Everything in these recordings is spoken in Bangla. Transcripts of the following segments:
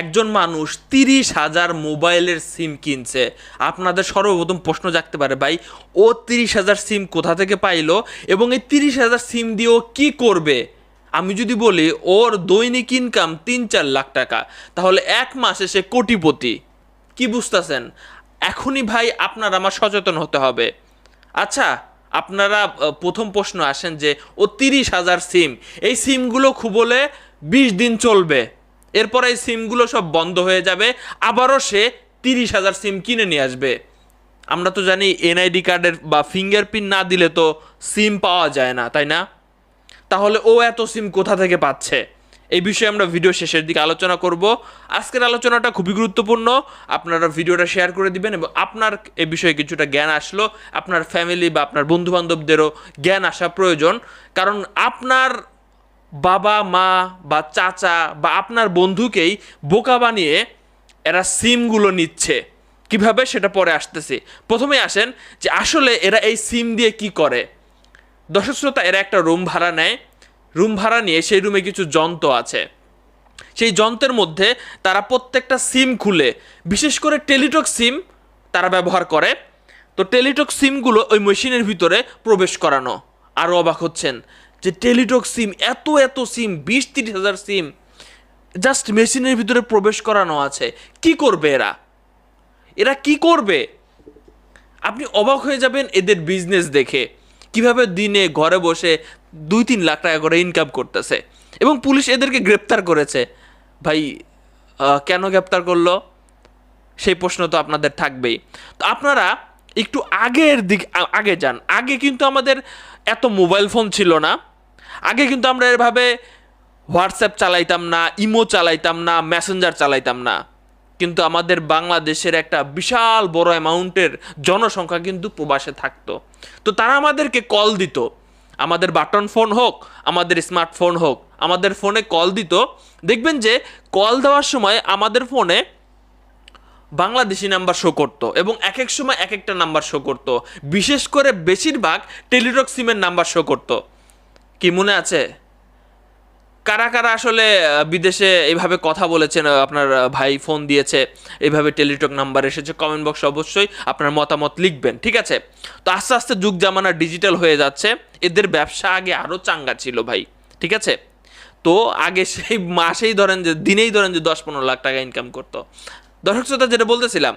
একজন মানুষ তিরিশ হাজার মোবাইলের সিম কিনছে। আপনাদের সর্বপ্রথম প্রশ্ন জাগতে পারে, ভাই, ও তিরিশ হাজার সিম কোথা থেকে পাইলো এবং এই তিরিশ হাজার সিম দিয়ে ও কী করবে? আমি যদি বলি, ওর দৈনিক ইনকাম তিন চার লাখ টাকা। তাহলে এক মাসে সে কোটিপতি। কি বুঝতেছেন? এখনই ভাই আপনার আমার সচেতন হতে হবে। আচ্ছা আপনারা প্রথম প্রশ্ন আসেন যে, ও তিরিশ হাজার সিম, এই সিমগুলো খুব হলে বিশ দিন চলবে। এরপর এই সিমগুলো সব বন্ধ হয়ে যাবে। আবারও সে তিরিশ হাজার সিম কিনে নিয়ে আসবে। আমরা তো জানি এনআইডি কার্ডের বা ফিঙ্গারপ্রিন্ট না দিলে তো সিম পাওয়া যায় না, তাই না? তাহলে ও এত সিম কোথা থেকে পাচ্ছে? এই বিষয়ে আমরা ভিডিও শেষের দিকে আলোচনা করব। আজকের আলোচনাটা খুবই গুরুত্বপূর্ণ। আপনারা ভিডিওটা শেয়ার করে দিবেন এবং আপনার এ বিষয়ে কিছুটা জ্ঞান আসলো। আপনার ফ্যামিলি বা আপনার বন্ধু বান্ধবদেরও জ্ঞান আসা প্রয়োজন। কারণ আপনার বাবা, মা বা চাচা বা আপনার বন্ধুকেই বোকা বানিয়ে এরা সিমগুলো নিচ্ছে। কীভাবে? সেটা পরে আসতেছে। প্রথমে আসেন যে আসলে এরা এই সিম দিয়ে কি করে? দর্শক শ্রোতা, এরা একটা রুম ভাড়া নেয়। রুম ভাড়া নিয়ে সেই রুমে কিছু যন্ত্র আছে। সেই যন্ত্রের মধ্যে তারা প্রত্যেকটা সিম খুলে, বিশেষ করে টেলিটক সিম তারা ব্যবহার করে। তো টেলিটক সিমগুলো ওই মেশিনের ভিতরে প্রবেশ করানো। আরও অবাক হচ্ছেন। যে টেলিটক সিম, এত এত সিম, বিশ তিরিশ হাজার সিম জাস্ট মেশিনের ভিতরে প্রবেশ করানো আছে। কি করবে এরা? এরা কি করবে? আপনি অবাক হয়ে যাবেন এদের বিজনেস দেখে। কীভাবে দিনে, ঘরে বসে দুই তিন লাখ টাকা করে ইনকাম করতেছে। এবং পুলিশ এদেরকে গ্রেপ্তার করেছে। ভাই কেন গ্রেপ্তার করল? সেই প্রশ্ন তো আপনাদের থাকবেই। তো আপনারা একটু আগের দিক আগে যান। আগে কিন্তু আমাদের এত মোবাইল ফোন ছিল না। আগে কিন্তু আমরা এভাবে হোয়াটসঅ্যাপ চালাইতাম না, ইমো চালাইতাম না মেসেঞ্জার চালাইতাম না। কিন্তু আমাদের বাংলাদেশের একটা বিশাল বড় অ্যামাউন্টের জনসংখ্যা কিন্তু প্রবাসে থাকতো। তো তারা আমাদেরকে কল দিত। আমাদের বাটন ফোন হোক, আমাদের স্মার্টফোন হোক, আমাদের ফোনে কল দিত। দেখবেন যে কল দেওয়ার সময় আমাদের ফোনে বাংলাদেশি নাম্বার শো করতো এবং এক এক সময় এক একটা নাম্বার শো করতো। বিশেষ করে বেশিরভাগ টেলিটক সিমের নাম্বার শো করতো। কি মনে আছে? কারা কারা আসলে বিদেশে এইভাবে কথা বলেছেন আপনার ভাই ফোন দিয়েছে, এইভাবে টেলিটক নাম্বার এসেছে কমেন্ট বক্সে অবশ্যই আপনার মতামত লিখবেন, ঠিক আছে? তো আস্তে আস্তে যুগ জামানা ডিজিটাল হয়ে যাচ্ছে, এদের ব্যবসা আগে আরও চাঙ্গা ছিল ভাই, ঠিক আছে? তো আগে সেই মাসেই ধরেন যে, দিনেই ধরেন যে দশ পনেরো লাখ টাকা ইনকাম করতো। দর্শক শ্রোতা যেটা বলতেছিলাম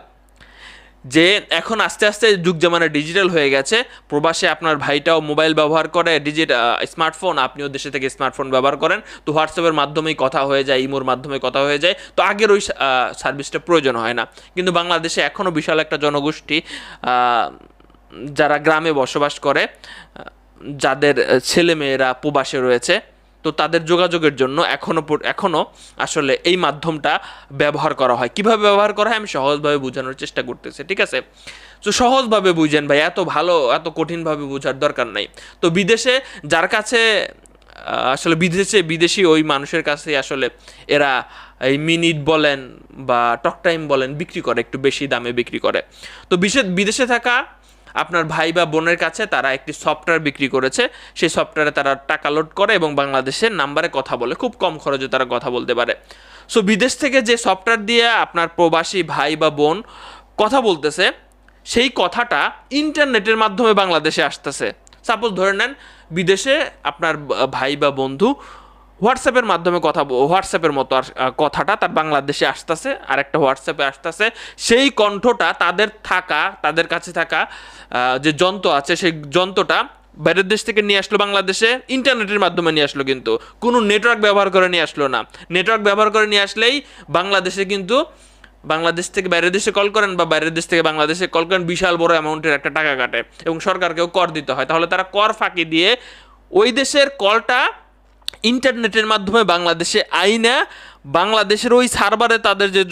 যে এখন আস্তে আস্তে যুগ জামানা ডিজিটাল হয়ে গেছে। প্রবাসে আপনার ভাইটাও মোবাইল ব্যবহার করে ডিজিটাল স্মার্টফোন আপনিও দেশে থেকে স্মার্টফোন ব্যবহার করেন। তো হোয়াটসঅ্যাপের মাধ্যমেই কথা হয়ে যায়, ইমোর মাধ্যমে কথা হয়ে যায়। তো আগের ওই সার্ভিসটা প্রয়োজন হয় না। কিন্তু বাংলাদেশে এখনও বিশাল একটা জনগোষ্ঠী যারা গ্রামে বসবাস করে যাদের ছেলেমেয়েরা প্রবাসে রয়েছে তো তাদের যোগাযোগের জন্য এখনও পর- এখনও আসলে এই মাধ্যমটা ব্যবহার করা হয়। কীভাবে ব্যবহার করা হয় আমি সহজভাবে বোঝানোর চেষ্টা করতেছি, ঠিক আছে? তো সহজভাবে বুঝেন ভাই, এত ভালো, এত কঠিনভাবে বোঝার দরকার নাই। তো বিদেশে যার কাছে আসলে বিদেশে বিদেশি ওই মানুষের কাছে আসলে এরা এই মিনিট বলেন বা টক টাইম বলেন বিক্রি করে, একটু বেশি দামে বিক্রি করে। তো বিশেষ বিদেশে থাকা আপনার ভাই বা বোনের কাছে তারা একটি সফটওয়্যার বিক্রি করেছে। সেই সফটওয়্যারে তারা টাকা লোড করে এবং বাংলাদেশের নাম্বারে কথা বলে। খুব কম খরচে তারা কথা বলতে পারে। সো বিদেশ থেকে যে সফটওয়্যার দিয়ে আপনার প্রবাসী ভাই বা বোন কথা বলতেছে, সেই কথাটা ইন্টারনেটের মাধ্যমে বাংলাদেশে আসতেছে। সাপোজ ধরে নেন, বিদেশে আপনার ভাই বা বন্ধু হোয়াটসঅ্যাপের মাধ্যমে কথা হোয়াটসঅ্যাপের মতো আর কথাটা তার বাংলাদেশে আসতেছে, আর একটা হোয়াটসঅ্যাপে আসতেছে। সেই কণ্ঠটা তাদের থাকা, তাদের কাছে থাকা যে যন্ত্র আছে, সেই যন্ত্রটা বাইরের দেশ থেকে নিয়ে আসলো বাংলাদেশে, ইন্টারনেটের মাধ্যমে নিয়ে আসলো কিন্তু। কোনো নেটওয়ার্ক ব্যবহার করে নিয়ে আসলো না। নেটওয়ার্ক ব্যবহার করে নিয়ে আসলেই বাংলাদেশে কিন্তু, বাংলাদেশ থেকে বাইরের দেশে কল করেন বা বাইরের দেশ থেকে বাংলাদেশে কল করেন, বিশাল বড় অ্যামাউন্টের একটা টাকা কাটে এবং সরকারকেও কর দিতে হয়। তাহলে তারা কর ফাঁকি দিয়ে ওই দেশের কলটা ইন্টারনেটের মাধ্যমে বাংলাদেশে আইনা, বাংলাদেশের ওই সার্ভারে তাদের যে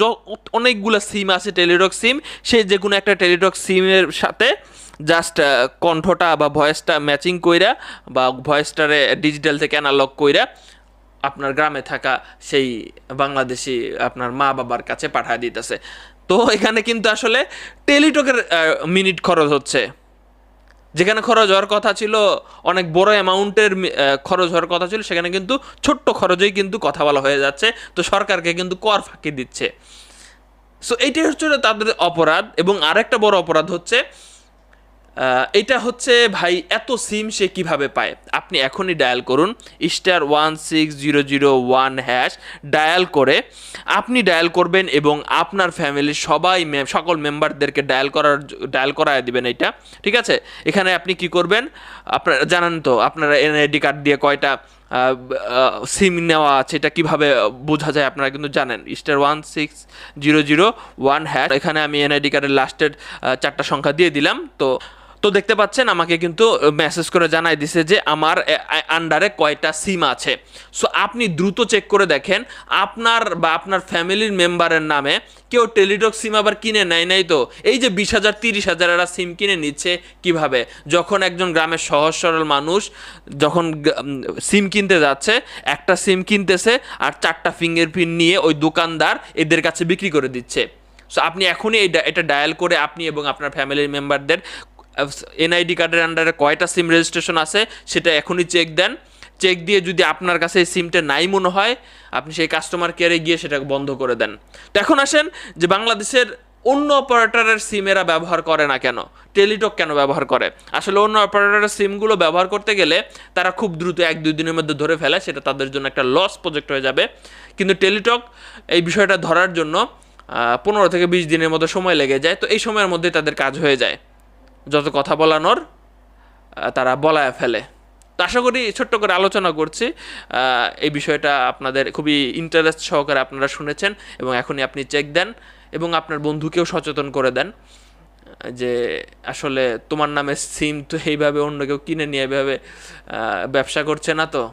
অনেকগুলো সিম আছে টেলিটক সিম সেই যে কোনো একটা টেলিটক সিমের সাথে জাস্ট কণ্ঠটা বা ভয়েসটা ম্যাচিং কইরা বা ভয়েসটারে ডিজিটাল থেকে অ্যানালগ কইরা আপনার গ্রামে থাকা সেই বাংলাদেশি আপনার মা বাবার কাছে পাঠায় দিতেছে। তো এখানে কিন্তু আসলে টেলিটকের মিনিট খরচ হচ্ছে। যেখানে খরচ হওয়ার কথা ছিল, অনেক বড় অ্যামাউন্টের খরচ হওয়ার কথা ছিল, সেখানে কিন্তু ছোট্ট খরচেই কিন্তু কথা বলা হয়ে যাচ্ছে। তো সরকারকে কিন্তু কর ফাঁকি দিচ্ছে। সো এইটাই হচ্ছে তাদের অপরাধ এবং আরেকটা বড় অপরাধ হচ্ছে এটা হচ্ছে ভাই, এত সিম সে কীভাবে পায়? আপনি এখনই ডায়াল করুন star one six zero zero one hash dial করে আপনি ডায়াল করবেন এবং আপনার ফ্যামিলির সবাই সকল মেম্বারদেরকে ডায়াল করার ডায়াল করায় দিবেন এটা ঠিক আছে? এখানে আপনি কি করবেন? আপনারা, জানেন তো, আপনারা এনআইডি কার্ড দিয়ে কয়টা সিম নেওয়া আছে, এটা কীভাবে বোঝা যায় আপনারা কিন্তু জানেন। Star one six zero zero one hash এখানে আমি এনআইডি কার্ডের লাস্টের চারটা সংখ্যা দিয়ে দিলাম, তো তো দেখতে পাচ্ছেন, আমাকে কিন্তু মেসেজ করে জানাই দিছে যে আমার আন্ডারে কয়টা সিম আছে। সো আপনি দ্রুত চেক করে দেখেন, আপনার বা আপনার ফ্যামিলির মেম্বারের নামে কেউ টেলিটক সিম আবার কিনে নেয় নাই তো? এই যে বিশ হাজার, তিরিশ হাজার এরা সিম কিনে নিচ্ছে কীভাবে? যখন একজন গ্রামের সহজ সরল মানুষ যখন সিম কিনতে যাচ্ছে, একটা সিম কিনতেছে আর চারটা ফিঙ্গারপ্রিন্ট নিয়ে ওই দোকানদার এদের কাছে বিক্রি করে দিচ্ছে। সো আপনি এখনই এটা ডায়াল করে আপনি এবং আপনার ফ্যামিলির মেম্বারদের এনআইডি কার্ডের আন্ডারে কয়টা সিম রেজিস্ট্রেশন আছে, সেটা এখনই চেক দেন। চেক দিয়ে যদি আপনার কাছে এই সিমটা নাই মনে হয়, আপনি সেই কাস্টমার কেয়ারে গিয়ে সেটাকে বন্ধ করে দেন। তো এখন আসেন যে বাংলাদেশের অন্য অপারেটরের সিমেরা ব্যবহার করে না কেন? টেলিটক কেন ব্যবহার করে? আসলে অন্য অপারেটরের সিমগুলো ব্যবহার করতে গেলে তারা খুব দ্রুত এক, দুই দিনের মধ্যে ধরে ফেলে, সেটা তাদের জন্য একটা লস প্রজেক্ট হয়ে যাবে। কিন্তু টেলিটক এই বিষয়টা ধরার জন্য পনেরো থেকে বিশ দিনের মতো সময় লেগে যায়। তো এই সময়ের মধ্যে তাদের কাজ হয়ে যায়। যত কথা বলানোর তারা বলায় ফেলে। তো আশা করি ছোট্ট করে আলোচনা করছি। এই বিষয়টা আপনাদের খুবই ইন্টারেস্ট সহকারে আপনারা শুনেছেন এবং এখনই আপনি চেক দেন এবং আপনার বন্ধুকেও সচেতন করে দেন, যে আসলে তোমার নামে সিম তো এইভাবে অন্য কেউ কিনে নিয়ে এভাবে ব্যবসা করছে না তো।